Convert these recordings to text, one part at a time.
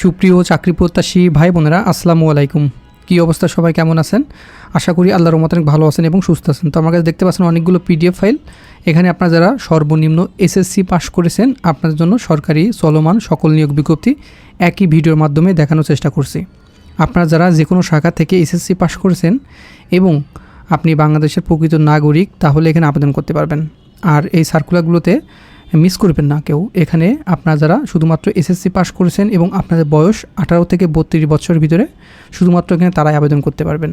সুপ্রিয় চাকরি প্রত্যাশী ভাই বোনেরা, আসসালামু আলাইকুম। কী অবস্থা? সবাই কেমন আছেন? আশা করি আল্লাহর রহমতে অনেক ভালো আছেন এবং সুস্থ আছেন। তো আমার কাছে দেখতে পাচ্ছেন অনেকগুলো পিডিএফ ফাইল। এখানে আপনারা যারা সর্বনিম্ন এসএসসি পাস করেছেন, আপনাদের জন্য সরকারি চলমান সকল নিয়োগ বিজ্ঞপ্তি একই ভিডিওর মাধ্যমে দেখানোর চেষ্টা করছি। আপনারা যারা যে কোনো শাখা থেকে এসএসসি পাস করেছেন এবং আপনি বাংলাদেশের প্রকৃত নাগরিক, তাহলে এখানে আবেদন করতে পারবেন। আর এই সার্কুলারগুলোতে মিস করবেন না কেউ। এখানে আপনারা যারা শুধুমাত্র এসএসসি পাশ করেছেন এবং আপনাদের বয়স আঠারো থেকে বত্রিশ বছরের ভিতরে, শুধুমাত্র এখানে তারাই আবেদন করতে পারবেন।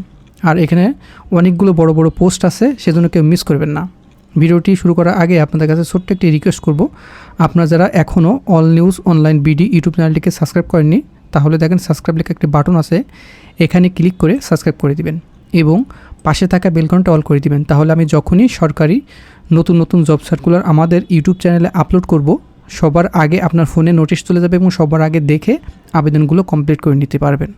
আর এখানে অনেকগুলো বড় বড় পোস্ট আছে, সেজন্য কেউ মিস করবেন না। ভিডিওটি শুরু করার আগে আপনাদের কাছে ছোট্ট একটি রিকোয়েস্ট করব। আপনারা যারা এখনও all news online BD YouTube চ্যানেলটিকে সাবস্ক্রাইব করেননি, তাহলে দেখেন সাবস্ক্রাইব লেখা একটি বাটন আছে, এখানে ক্লিক করে সাবস্ক্রাইব করে দিবেন এবং পাশে থাকা বেলকনটা অল করে দিবেন। তাহলে আমি যখনই সরকারি নতুন নতুন জব সার্কুলার আমাদের ইউটিউব চ্যানেলে আপলোড করব। সবার আগে আপনার ফোনে নোটিশ চলে যাবে এবং সবার আগে দেখে আবেদনগুলো কমপ্লিট করে নিতে পারবেন।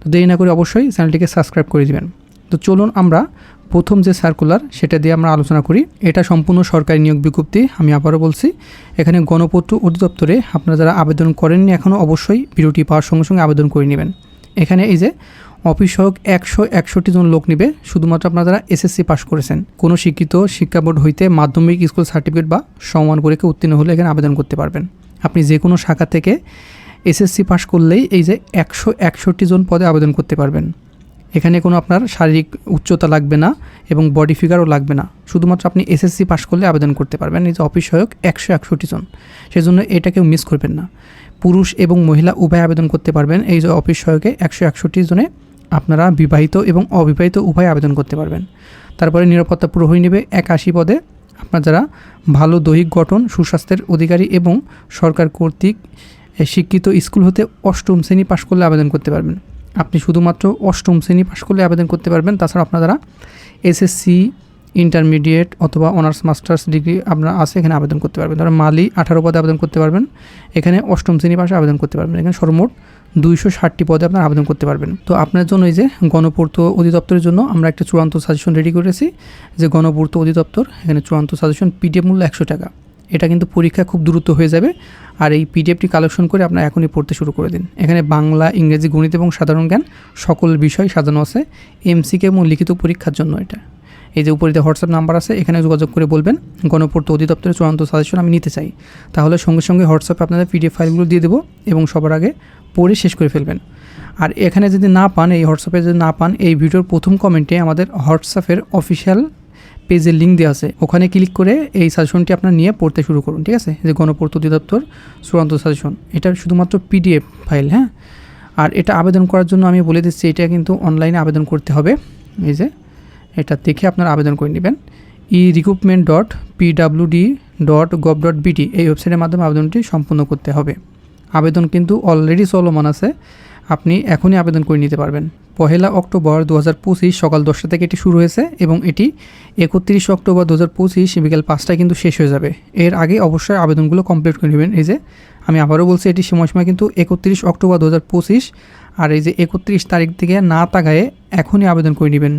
তো দেরি না করে অবশ্যই চ্যানেলটিকে সাবস্ক্রাইব করে দিবেন। তো চলুন আমরা প্রথম যে সার্কুলার সেটা দিয়ে আমরা আলোচনা করি। এটা সম্পূর্ণ সরকারি নিয়োগ বিজ্ঞপ্তি, আমি আবারও বলছি। এখানে গণপত্র অধিদপ্তরে আপনারা যারা আবেদন করেননি এখনও অবশ্যই ভিডিওটি পাওয়ার সঙ্গে সঙ্গে আবেদন করে নেবেন। এখানে এই যে অফিস সহক একশো একষট্টি জন লোক নিবে। শুধুমাত্র আপনারা যারা এসএসসি পাস করেছেন। কোনো শিক্ষিত শিক্ষা বোর্ড হইতে মাধ্যমিক স্কুল সার্টিফিকেট বা সমান পরীক্ষা উত্তীর্ণ হলে এখানে আবেদন করতে পারবেন। আপনি যে কোনো শাখা থেকে এসএসসি পাস করলেই এই যে একশো একষট্টি জন পদে আবেদন করতে পারবেন। এখানে কোনো আপনার শারীরিক উচ্চতা লাগবে না এবং বডি ফিগারও লাগবে না। শুধুমাত্র আপনি এসএসসি পাস করলে আবেদন করতে পারবেন। এই যে অফিস সহায়ক একশো একষট্টি জন। সেজন্য এটা কেউ মিস করবেন না। পুরুষ এবং মহিলা উভয় আবেদন করতে পারবেন। এই যে অফিস সহায়কে একশো একষট্টি জনে আপনারা বিবাহিত এবং অবিবাহিত উভয় আবেদন করতে পারবেন। তারপরে নিরাপত্তা প্রহরী নেবে একাশি পদে। আপনার যারা ভালো দৈহিক গঠন, সুস্বাস্থ্যের অধিকারী এবং সরকার কর্তৃক শিক্ষিত স্কুল হতে অষ্টম শ্রেণি পাশ করলে আবেদন করতে পারবেন। আপনি শুধুমাত্র অষ্টম শ্রেণি পাশ করলে আবেদন করতে পারবেন। তাছাড়া আপনারা এসএসসি ইন্টারমিডিয়েট অথবা অনার্স মাস্টার্স ডিগ্রি আপনার আছে, এখানে আবেদন করতে পারবেন। ধরো মালি আঠারো পদে আবেদন করতে পারবেন। এখানে অষ্টম শ্রেণি পাশে আবেদন করতে পারবেন। এখানে সর্বমোট দুইশো ষাটটি পদে আপনার আবেদন করতে পারবেন। তো আপনার জন্য এই যে গণপূর্ত অধিদপ্তরের জন্য আমরা একটা চূড়ান্ত সাজেশন রেডি করেছি যে গণপূর্ত অধিদপ্তর, এখানে চূড়ান্ত সাজেশন পিডিএফ মূল্য একশো টাকা। এটা কিন্তু পরীক্ষা খুব দ্রুত হয়ে যাবে আর এই পিডিএফটি কালেকশন করে আপনার এখনই পড়তে শুরু করে দিন। এখানে বাংলা, ইংরেজি, গণিত এবং সাধারণ জ্ঞান সকল বিষয় সাজানো আছে। এমসিকে এবং লিখিত পরীক্ষার জন্য এটা। এই যে উপরিতে হোয়াটসঅ্যাপ নাম্বার আছে এখানে যোগাযোগ করে বলবেন। গণপূর্ত অধিদপ্তরের চূড়ান্ত সাজেশন আমি নিতে চাই। তাহলে সঙ্গে সঙ্গে হোয়াটসঅ্যাপে আপনাদের পিডিএফ ফাইলগুলো দিয়ে দেবো এবং সবার আগে পড়ে শেষ করে ফেলবেন। আর এখানে যদি না পান, এই হোয়াটসঅ্যাপে যদি না পান, এই ভিডিওর প্রথম কমেন্টে আমাদের হোয়াটসঅ্যাপের অফিসিয়াল পেজের লিঙ্ক দেওয়া আছে। ওখানে ক্লিক করে এই সাজেশনটি আপনার নিয়ে পড়তে শুরু করুন, ঠিক আছে? যে গণপূর্ত অধিদপ্তর চূড়ান্ত সাজেশন। এটা শুধুমাত্র পিডিএফ ফাইল হ্যাঁ? আর এটা আবেদন করার জন্য আমি বলে দিচ্ছি, এটা কিন্তু অনলাইনে আবেদন করতে হবে। এই যে এটা দেখে আপনারা আবেদন করে নেবেন। E recruitment dot PWD dot gov dot BD এই ওয়েবসাইটের মাধ্যমে আবেদনটি সম্পূর্ণ করতে হবে। আবেদন কিন্তু অলরেডি চলমান আছে। আপনি এখনই আবেদন করে নিতে পারবেন। পহেলা অক্টোবর দু হাজার পঁচিশ সকাল দশটা থেকে এটি শুরু হয়েছে এবং এটি একত্রিশ অক্টোবর দু হাজার পঁচিশ বিকেল পাঁচটায় কিন্তু শেষ হয়ে যাবে। এর আগে অবশ্যই আবেদনগুলো কমপ্লিট করে নেবেন। এই যে, আমি আবারও বলছি, এটি সময়সীমা কিন্তু একত্রিশ অক্টোবর দু হাজার পঁচিশ। আর এই যে একত্রিশ তারিখ থেকে না তাকায়ে এখনই আবেদন করে নেবেন।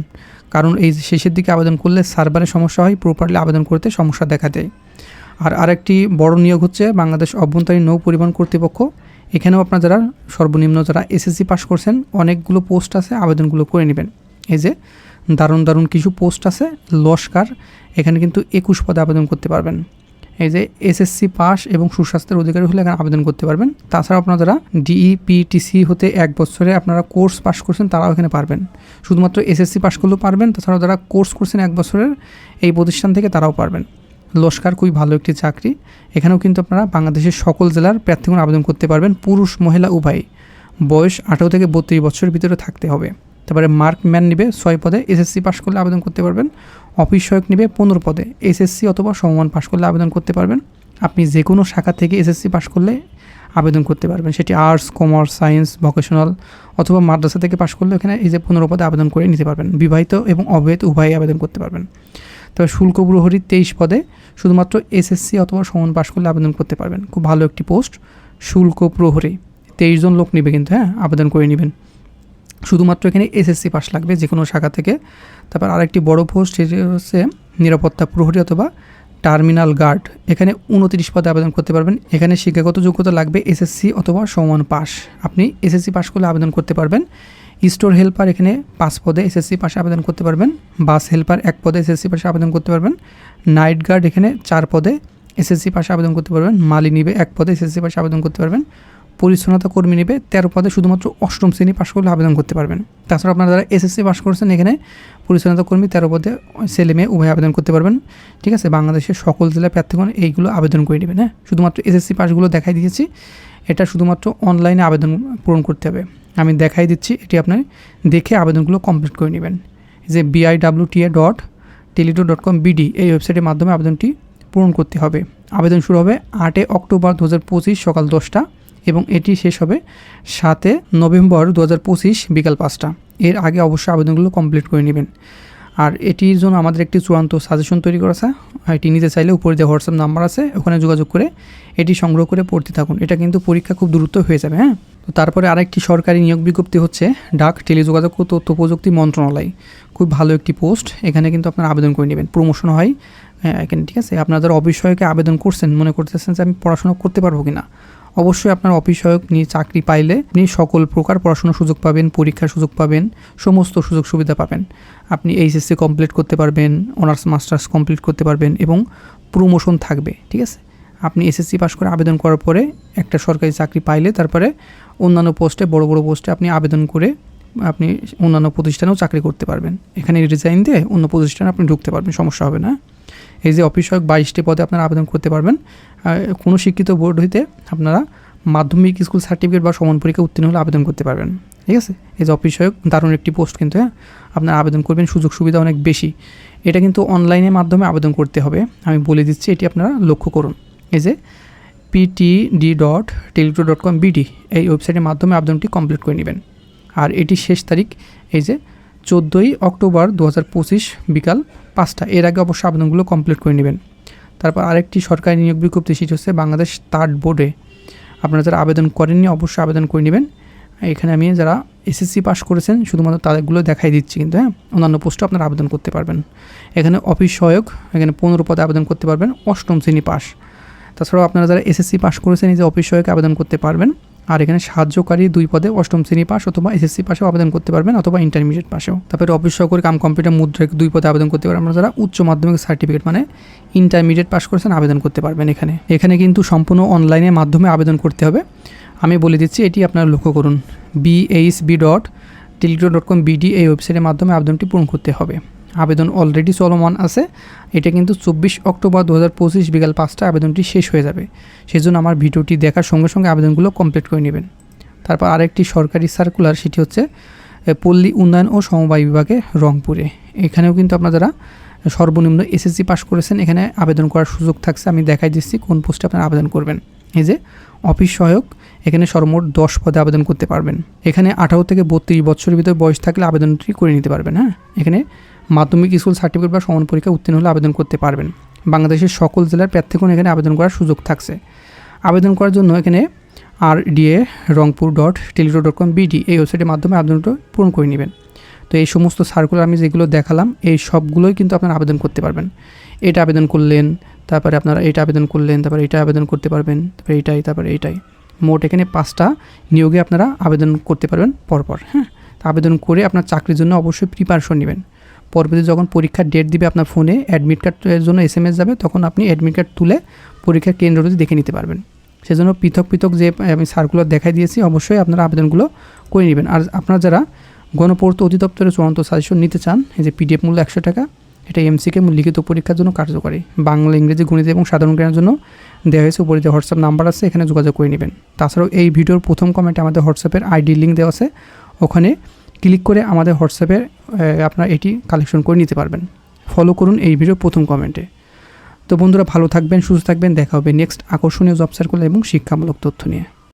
কারণ এই শেষের দিকে আবেদন করলে সার্ভারে সমস্যা হয় প্রপারলি আবেদন করতে সমস্যা দেখা দেয়। আর আরেকটি বড় নিয়োগ হচ্ছে বাংলাদেশ অভ্যন্তরীণ নৌ পরিবহন কর্তৃপক্ষ। এখানেও আপনার যারা সর্বনিম্ন যারা এসএসসি পাস করছেন, অনেকগুলো পোস্ট আছে, আবেদনগুলো করে নেবেন। এই যে দারুণ দারুণ কিছু পোস্ট আছে, লস্কার, এখানে কিন্তু একুশ পদে আবেদন করতে পারবেন। এই যে এসএসসি পাস এবং সুস্বাস্থ্যের অধিকারী হলে এখানে আবেদন করতে পারবেন। তাছাড়া আপনারা যারা ডিইপিটিসি হতে এক বছরে আপনারা কোর্স পাস করছেন, তারাও এখানে পারবেন। শুধুমাত্র এসএসসি পাস করলেও পারবেন, তাছাড়াও যারা কোর্স করছেন এক বছরের, এই প্রতিষ্ঠান থেকে তারাও পারবেন। লস্কার খুবই ভালো একটি চাকরি। এখানেও কিন্তু আপনারা বাংলাদেশের সকল জেলার প্রার্থীগণ আবেদন করতে পারবেন, পুরুষ, মহিলা, উভয়। বয়স আঠেরো থেকে বত্রিশ বছরের ভিতরে থাকতে হবে। তারপরে মার্ক ম্যান নেবে, ছয় পদে এসএসসি পাস করলে আবেদন করতে পারবেন। অফিস সহায়ক নেবে পনেরো পদে এসএসসি অথবা সমমান পাশ করলে আবেদন করতে পারবেন। আপনি যে কোনো শাখা থেকে এসএসসি পাশ করলে আবেদন করতে পারবেন। সেটি আর্টস কমার্স সায়েন্স ভোকেশনাল অথবা মাদ্রাসা থেকে পাশ করলে এখানে এই যে পনেরো পদে আবেদন করে নিতে পারবেন। বিবাহিত এবং অবিবাহিত উভয়ই আবেদন করতে পারবেন। তবে শুল্ক প্রহরী তেইশ পদে শুধুমাত্র এসএসসি অথবা সমান পাশ করলে আবেদন করতে পারবেন। খুব ভালো একটি পোস্ট, শুল্ক প্রহরী। তেইশ জন লোক নেবে কিন্তু হ্যাঁ আবেদন করে নেবেন। শুধুমাত্র এখানে এসএসসি পাস লাগবে যে কোনো শাখা থেকে। তারপর আরেকটি বড় পোস্ট সেটি হচ্ছে নিরাপত্তা প্রহরী অথবা টার্মিনাল গার্ড এখানে উনত্রিশ পদে আবেদন করতে পারবেন। এখানে শিক্ষাগত যোগ্যতা লাগবে এসএসসি অথবা সমান পাস আপনি এসএসসি পাস করলে আবেদন করতে পারবেন। স্টোর হেল্পার এখানে পাঁচ পদে এসএসসি পাশে আবেদন করতে পারবেন। বাস হেল্পার এক পদে এসএসসি পাশে আবেদন করতে পারবেন। নাইট গার্ড এখানে চার পদে এসএসসি পাশে আবেদন করতে পারবেন। মালি নিবে এক পদে এসএসসি পাশে আবেদন করতে পারবেন। পরিচ্ছন্নতা কর্মী নেবে, তেরো পদে শুধুমাত্র অষ্টম শ্রেণি পাশ করলে আবেদন করতে পারবেন। তাছাড়া আপনারা যারা এসএসসি পাশ করছেন এখানে, পরিচ্ছন্নতা কর্মী তেরো পদে ছেলে মেয়ে উভয় আবেদন করতে পারবেন। ঠিক আছে? বাংলাদেশের সকল জেলার প্রার্থীগণ এইগুলো আবেদন করে নেবেন হ্যাঁ? শুধুমাত্র এসএসসি পাশগুলো দেখাই দিয়েছি, এটা শুধুমাত্র অনলাইনে আবেদন পূরণ করতে হবে। আমি দেখাই দিচ্ছি, এটি আপনার দেখে আবেদনগুলো কমপ্লিট করে নেবেন। যে BIWTA dot Teletalk dot com BD এই ওয়েবসাইটের মাধ্যমে আবেদনটি পূরণ করতে হবে। আবেদন শুরু হবে আটে অক্টোবর দু হাজার পঁচিশ সকাল দশটা। এবং এটি শেষ হবে সাতে নভেম্বর দু হাজার পঁচিশ বিকাল পাঁচটা। এর আগে অবশ্যই আবেদনগুলো কমপ্লিট করে নেবেন। আর এটির জন্য আমাদের একটি চূড়ান্ত সাজেশন তৈরি করা আছে। এটি নিতে চাইলে উপরে যে হোয়াটসঅ্যাপ নাম্বার আছে, ওখানে যোগাযোগ করে এটি সংগ্রহ করে পড়তে থাকুন। এটা কিন্তু পরীক্ষা খুব দ্রুত হয়ে যাবে হ্যাঁ? তো তারপরে আরেকটি সরকারি নিয়োগ বিজ্ঞপ্তি হচ্ছে ডাক, টেলিযোগাযোগ ও তথ্য প্রযুক্তি মন্ত্রণালয়। খুব ভালো একটি পোস্ট। এখানে কিন্তু আপনারা আবেদন করে নেবেন। প্রমোশন হয় হ্যাঁ এখানে ঠিক আছে। আপনাদের অবিষয়কে আবেদন করছেন, মনে করতেছেন যে আমি পড়াশোনা করতে পারব কি না অবশ্যই আপনার অফিস অফিসয়ক নিয়ে চাকরি পাইলে আপনি সকল প্রকার পড়াশোনার সুযোগ পাবেন, পরীক্ষার সুযোগ পাবেন, সমস্ত সুযোগ সুবিধা পাবেন। আপনি এইচএসসি কমপ্লিট করতে পারবেন অনার্স মাস্টার্স কমপ্লিট করতে পারবেন এবং প্রমোশন থাকবে, ঠিক আছে? আপনি এসএসসি পাস করে আবেদন করার পরে একটা সরকারি চাকরি পাইলে তারপরে অন্যান্য পোস্টে বড় বড় পোস্টে আপনি আবেদন করে আপনি অন্যান্য প্রতিষ্ঠানেও চাকরি করতে পারবেন। এখানে রিজাইন দিয়ে অন্য প্রতিষ্ঠানে আপনি ঢুকতে পারবেন, সমস্যা হবে না। এই যে অফিস সহায়ক বাইশটি পদে আপনারা আবেদন করতে পারবেন। কোনো শিক্ষিত বোর্ড হইতে আপনারা মাধ্যমিক স্কুল সার্টিফিকেট বা সমান পরীক্ষা উত্তীর্ণ হলে আবেদন করতে পারবেন। ঠিক আছে? এই যে অফিস সহায়ক, দারুণ একটি পোস্ট কিন্তু হ্যাঁ? আপনারা আবেদন করবেন, সুযোগ সুবিধা অনেক বেশি। এটা কিন্তু অনলাইনের মাধ্যমে আবেদন করতে হবে। আমি বলে দিচ্ছি, এটি আপনারা লক্ষ্য করুন। এই যে PTD dot Teletalk dot com BD এই ওয়েবসাইটের মাধ্যমে আবেদনটি কমপ্লিট করে নেবেন। আর এটি শেষ তারিখ, এই যে চোদ্দোই অক্টোবর দু হাজার পঁচিশ বিকাল পাঁচটা, এর আগে অবশ্যই আবেদনগুলো কমপ্লিট করে নেবেন। তারপর আরেকটি সরকারি নিয়োগ বিজ্ঞপ্তি সেটি হচ্ছে বাংলাদেশ তার্ড বোর্ডে আপনারা যারা আবেদন করেননি অবশ্যই আবেদন করে নেবেন। এখানে আমি যারা এসএসসি পাস করেছেন শুধুমাত্র তাদেরগুলো দেখাই দিচ্ছি কিন্তু হ্যাঁ? অন্যান্য পোস্টে আপনারা আবেদন করতে পারবেন। এখানে অফিস সহায়ক, এখানে পনেরো পদে আবেদন করতে পারবেন, অষ্টম শ্রেণি পাস তাছাড়াও আপনারা যারা এসএসসি পাস করেছেন এই যে অফিস সহায়ক আবেদন করতে পারবেন। আর এখানে সাহায্যকারী দুই পদে অষ্টম শ্রেণি পাস অথবা এসএসসি পাশেও আবেদন করতে পারবেন অথবা ইন্টারমিডিয়েট পাশেও। তারপরে অফিস সহকারী কাম কম্পিউটার মুদ্রা দুই পদে আবেদন করতে পারবেন। যারা উচ্চ মাধ্যমিক সার্টিফিকেট মানে ইন্টারমিডিয়েট পাস করেছেন আবেদন করতে পারবেন এখানে। এখানে কিন্তু সম্পূর্ণ অনলাইনের মাধ্যমে আবেদন করতে হবে। আমি বলে দিচ্ছি এটি আপনারা লক্ষ্য করুন। BH B dot Teletalk dot com BD এই ওয়েবসাইটের মাধ্যমে আবেদনটি পূরণ করতে হবে। আবেদন অলরেডি চলমান আছে। এটা কিন্তু চব্বিশ অক্টোবর দু হাজার পঁচিশ বিকাল পাঁচটা আবেদনটি শেষ হয়ে যাবে। সেজন্য আমার ভিডিওটি দেখার সঙ্গে সঙ্গে আবেদনগুলো কমপ্লিট করে নেবেন। তারপর আরেকটি সরকারি সার্কুলার সেটি হচ্ছে পল্লী উন্নয়ন ও সমবায় বিভাগে রংপুরে। এখানেও কিন্তু আপনারা সর্বনিম্ন এসএসসি পাস করেছেন, এখানে আবেদন করার সুযোগ থাকছে। আমি দেখাই দিচ্ছি কোন পোস্টে আপনারা আবেদন করবেন। এই যে, অফিস সহায়ক, এখানে সর্বমোট দশ পদে আবেদন করতে পারবেন। এখানে আঠারো থেকে বত্রিশ বছরের ভিতরে বয়স থাকলে আবেদনটি করে নিতে পারবেন হ্যাঁ? এখানে মাধ্যমিক স্কুল সার্টিফিকেট বা সমান পরীক্ষা উত্তীর্ণ হলে আবেদন করতে পারবেন। বাংলাদেশের সকল জেলার প্রার্থীগণ এখানে আবেদন করার সুযোগ থাকছে। আবেদন করার জন্য এখানে আর DA Rangpur dot Teletalk dot com BD এই ওয়েবসাইটের মাধ্যমে আবেদনটা পূরণ করে নেবেন। তো এই সমস্ত সার্কুলার আমি যেগুলো দেখালাম, এই সবগুলোই কিন্তু আপনারা আবেদন করতে পারবেন। এটা আবেদন করলেন, তারপরে আপনারা এটা আবেদন করলেন, তারপরে এটা আবেদন করতে পারবেন, তারপরে এটাই তারপরে এটাই। মোট এখানে পাঁচটা নিয়োগে আপনারা আবেদন করতে পারবেন পরপর হ্যাঁ? আবেদন করে আপনার চাকরির জন্য অবশ্যই প্রিপারেশন নেবেন। পরবর্তী যখন পরীক্ষার ডেট দিবে আপনার ফোনে অ্যাডমিট কার্ডের জন্য এস যাবে, তখন আপনি অ্যাডমিট কার্ড তুলে পরীক্ষার কেন্দ্রটি দেখে নিতে পারবেন। সেজন্য পৃথক পৃথক যে আমি সার্কুলার দেখাই দিয়েছি, অবশ্যই আপনারা আবেদনগুলো করে নেবেন। আর আপনারা যারা গণপূর্ত অধিদপ্তরের চূড়ান্ত সাজেশন নিতে চান, এই যে পিডিএফ মূল্য একশো টাকা, এটা এমসিকে লিখিত পরীক্ষার জন্য কার্যকরী। বাংলা, ইংরেজি, গণিত এবং সাধারণ জ্ঞানের জন্য দেওয়া হয়েছে, উপরে যে হোয়াটসঅ্যাপ নাম্বার আছে, এখানে যোগাযোগ করে নেবেন। তাছাড়াও এই ভিডিওর প্রথম কমেন্টে আমাদের হোয়াটসঅ্যাপের আইডি লিঙ্ক দেওয়া আছে। ওখানে ক্লিক করে আমাদের হোয়াটসঅ্যাপে আপনারা এটি কালেকশন করে নিতে পারবেন। ফলো করুন এই ভিডিও প্রথম কমেন্টে তো বন্ধুরা, ভালো থাকবেন, সুস্থ থাকবেন, দেখা হবে নেক্সট আকর্ষণীয় জব সার্কুলার এবং শিক্ষামূলক তথ্য নিয়ে।